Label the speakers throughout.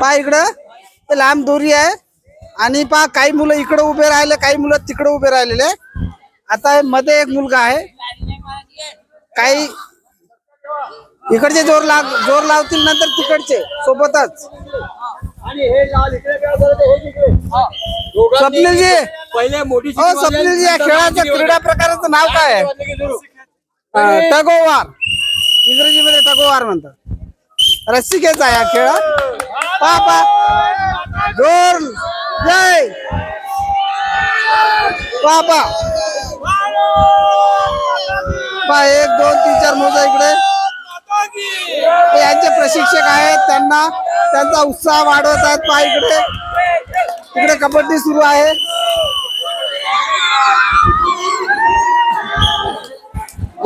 Speaker 1: पा इकडं. ते लांब दोरी आहे. आणि पा काही मुलं इकडे उभे राहिले काही मुलं तिकडे उभे राहिलेले. आता मध्ये एक मुलगा आहे. काही इकडचे जोर लाग जोर लावतील नंतर तिकडचे सोबतच. स्वप्नीलजी.
Speaker 2: पहिले मोठी
Speaker 1: हो स्वप्नीलजी या खेळाचं क्रीडा प्रकाराचं नाव काय आहे? टगोवार. इंग्रजीमध्ये टगोवार म्हणतात. रस्सिकेचा आहे हा खेळ. पापा. पा जोर जय. पा पा एक दोन तीन चार मोजा इकडे. हे यांचे प्रशिक्षक आहेत त्यांना त्यांचा उत्साह वाढवत आहेत. पा इकडे. इकडे कबड्डी सुरू आहे.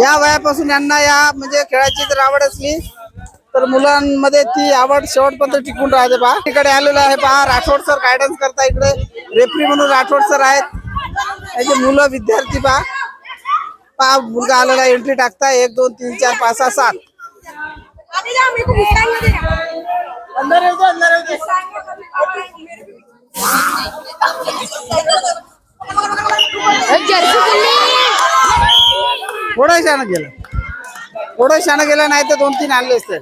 Speaker 1: या वयापासून यांना या म्हणजे खेळाची जर आवड असली तर मुलांमध्ये ती आवड शेवटपर्यंत टिकून राहते पहा. तिकडे आलेलो आहे पहा राठोड सर गायडन्स करता इकडे. रेफरी म्हणून राठोड सर आहेत. त्याचे मुलं विद्यार्थी पहा. पहा मुलगा आलेला एंट्री टाकता एक दोन तीन चार पाच सहा सात. अंदर थोडं गेलं. थोडं शानं गेलं नाही तर दोन तीन आणले असते